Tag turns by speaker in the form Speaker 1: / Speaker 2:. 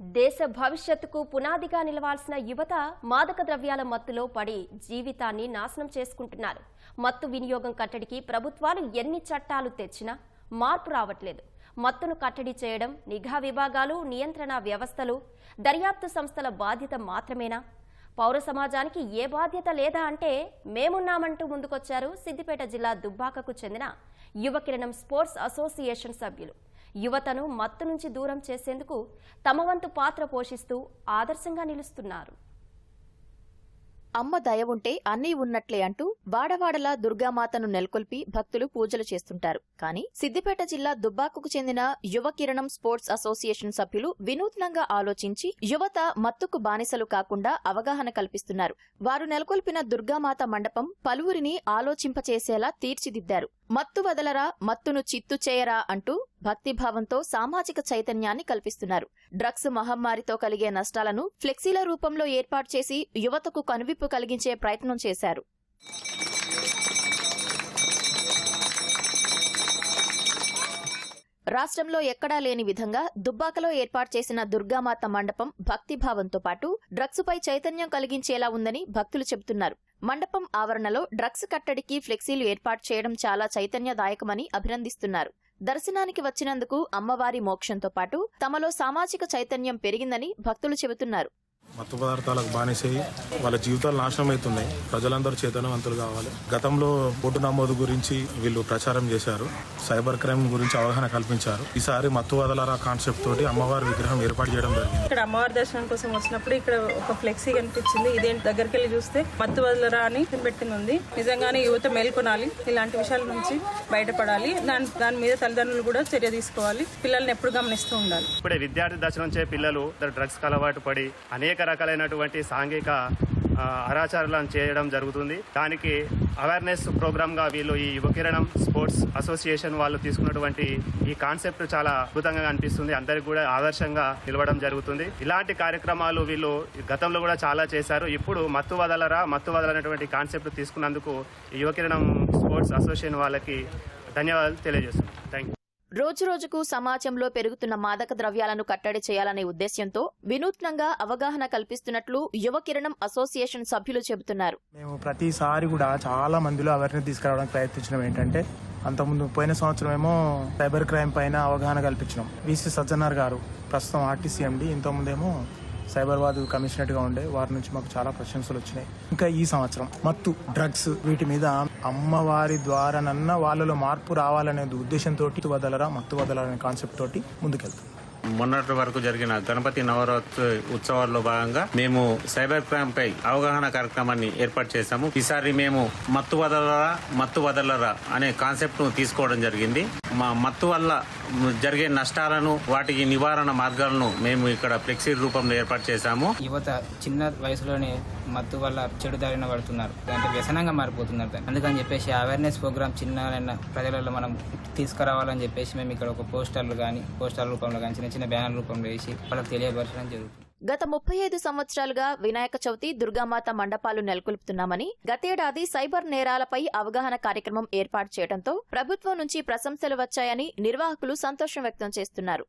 Speaker 1: దేశ భవిష్యత్తుకు పునాదిగా నిలవాల్సిన యువత మాదక ద్రవ్యాల మత్తులో పడి జీవితాన్ని నాశనం చేసుకుంటున్నారు. మత్తు వినియోగం కట్టడికి ప్రభుత్వాలు ఎన్ని చట్టాలు తెచ్చినా మార్పు రావట్లేదు. మత్తును కట్టడి చేయడం నిఘా విభాగాలు నియంత్రణ వ్యవస్థలు దర్యాప్తు సంస్థల బాధ్యత మాత్రమేనా? పౌర సమాజానికి ఏ బాధ్యత లేదా అంటే మేమున్నామంటూ ముందుకొచ్చారు సిద్దిపేట జిల్లా దుబ్బాకకు చెందిన యువకిరణం స్పోర్ట్స్ అసోసియేషన్ సభ్యులు. యువతను మత్తు నుంచి దూరం చేసేందుకు తమ వంతు పాత్ర పోషిస్తూ ఆదర్శంగా నిలుస్తున్నారు.
Speaker 2: అమ్మ దయ ఉంటే అన్నీ ఉన్నట్లే అంటూ వాడవాడలా దుర్గామాతను నెలకొల్పి భక్తులు పూజలు చేస్తుంటారు. కానీ సిద్దిపేట జిల్లా దుబ్బాకుకు చెందిన యువ కిరణం స్పోర్ట్స్ అసోసియేషన్ సభ్యులు వినూత్నంగా ఆలోచించి యువత మత్తుకు బానిసలు కాకుండా అవగాహన కల్పిస్తున్నారు. వారు నెలకొల్పిన దుర్గామాత మండపం పలువురిని ఆలోచింపచేసేలా తీర్చిదిద్దారు. మత్తు వదలరా మత్తును చిత్తు చేయరా అంటూ భక్తిభావంతో సామాజిక చైతన్యాన్ని కల్పిస్తున్నారు. డ్రగ్స్ మహమ్మారితో కలిగే నష్టాలను ఫ్లెక్సీల రూపంలో ఏర్పాటు చేసి యువతకు కనువిప్పు కలిగించే ప్రయత్నం చేశారు. రాష్ట్రంలో ఎక్కడా లేని విధంగా దుబ్బాకలో ఏర్పాటు చేసిన దుర్గామాత మండపం భక్తిభావంతో పాటు డ్రగ్స్పై చైతన్యం కలిగించేలా ఉందని భక్తులు చెబుతున్నారు. మండపం ఆవరణలో డ్రగ్స్ కట్టడికి ఫ్లెక్సీలు ఏర్పాటు చేయడం చాలా చైతన్యదాయకమని అభినందిస్తున్నారు. దర్శనానికి వచ్చినందుకు అమ్మవారి మోక్షంతో పాటు తమలో సామాజిక చైతన్యం పెరిగిందని భక్తులు చెబుతున్నారు.
Speaker 3: మత్తు పదార్థాలకు బానిసయి వాళ్ళ జీవితాలు నాశనం అవుతున్నాయి. ప్రజలందరూ చైతన్యవంతులు కావాలి. గతంలో ఓటు నమోదు గురించి వీళ్ళు ప్రచారం చేశారు. సైబర్ క్రైమ్ గురించి అవగాహన కల్పించారు. ఈసారి మత్తు వదలరా కాన్సెప్ట్ తోటి అమ్మవారి విగ్రహం ఏర్పాటు చేయడం జరిగింది.
Speaker 4: ఇక్కడ అమ్మవారి దర్శనం కోసం వచ్చినప్పుడు ఇక్కడ ఒక ఫ్లెక్సీ కనిపించింది. ఇదేంటి దగ్గరికి వెళ్ళి చూస్తే మత్తు వదలరా అని పెట్టింది. ఉంది నిజంగానే యువత మేల్కొనాలి. ఇలాంటి విషయాల నుంచి బయటపడాలి. దాని దాని మీద తల్లిదండ్రులు కూడా చర్య తీసుకోవాలి. పిల్లల్ని ఎప్పుడు గమనిస్తూ ఉండాలి.
Speaker 5: ఇప్పుడే విద్యార్థి దశ నుంచే పిల్లలు డ్రగ్స్ అలవాటు పడి అనేక రకాలైనటువంటి సాంఘిక అరాచారాలను చేయడం జరుగుతుంది. దానికి అవేర్నెస్ ప్రోగ్రామ్గా వీళ్ళు ఈ యువకిరణం స్పోర్ట్స్ అసోసియేషన్ వాళ్ళు తీసుకున్నటువంటి ఈ కాన్సెప్ట్ చాలా అద్భుతంగా అనిపిస్తుంది. అందరికి కూడా ఆదర్శంగా నిలవడం జరుగుతుంది. ఇలాంటి కార్యక్రమాలు వీళ్ళు గతంలో కూడా చాలా చేశారు. ఇప్పుడు మత్తు వదలరా మత్తు వదలనటువంటి కాన్సెప్ట్ తీసుకున్నందుకు ఈ యువకిరణం స్పోర్ట్స్ అసోసియేషన్ వాళ్ళకి ధన్యవాదాలు తెలియజేస్తున్నాను థ్యాంక్ యూ
Speaker 2: రోజురోజుకు సమాజంలో పెరుగుతున్న మాదక ద్రవ్యాలను కట్టడి చేయాలనే ఉద్దేశ్యంతో వినూత్నంగా అవగాహన కల్పిస్తున్నట్లు యువ కిరణం అసోసియేషన్ సభ్యులు చెబుతున్నారు.
Speaker 6: మేము ప్రతిసారి కూడా చాలా మందిలో అవేర్నెస్ తీసుకురావడానికి ప్రయత్నించడం ఏంటంటే అంతకుముందు పోయిన సంవత్సరం ఏమో సైబర్ క్రైమ్ పైన అవగాహన కల్పించినాం. విసి సజ్జనార్ గారు ప్రస్తుతం ఆర్టీసీ ఎండి ఇంతకుముందేమో సైబరాబాద్ కమిషనరేట్గా ఉండే వారి నుంచి మాకు చాలా ప్రశంసలు వచ్చినాయి. ఇంకా ఈ సంవత్సరం మత్తు డ్రగ్స్ వీటి మీద అమ్మవారి ద్వారానన్నా వాళ్ళలో మార్పు రావాలనే ఉద్దేశంతో వదలరా మత్తు వదలరా అనే కాన్సెప్ట్ తోటి ముందుకెళ్తాం.
Speaker 7: మొన్నటి వరకు జరిగిన గణపతి నవరాత్రి ఉత్సవాల్లో భాగంగా మేము సైబర్ క్రైమ్ పై అవగాహన కార్యక్రమాన్ని ఏర్పాటు చేశాము. ఈసారి మేము మత్తు వదలరా మత్తు వదలరా అనే కాన్సెప్ట్ను తీసుకోవడం జరిగింది. మా మత్తు వల్ల జరిగే నష్టాలను వాటికి నివారణ మార్గాలను మేము ఇక్కడ ఫ్లెక్సీ రూపంలో ఏర్పాటు చేశాము.
Speaker 8: యువత చిన్న వయసులోనే మత్తు వల్ల చెడు దారిన పడుతున్నారు. అంటే వ్యసనంగా మారిపోతున్నారు అందుకని చెప్పేసి అవేర్నెస్ ప్రోగ్రామ్ చిన్న ప్రజలలో మనం తీసుకురావాలని చెప్పేసి మేము ఇక్కడ ఒక పోస్టర్లు కానీ పోస్టర్ రూపంలో కానీ చిన్న చిన్న బ్యానర్ రూపంలో వేసి వాళ్ళకి తెలియపరచడం జరుగుతుంది.
Speaker 2: గత ముప్పై ఐదు సంవత్సరాలుగా వినాయక చవితి దుర్గామాత మండపాలు నెలకొల్పుతున్నామని గతేడాది సైబర్ నేరాలపై అవగాహన కార్యక్రమం ఏర్పాటు చేయడంతో ప్రభుత్వం నుంచి ప్రశంసలు వచ్చాయని నిర్వాహకులు సంతోషం వ్యక్తం చేస్తున్నారు.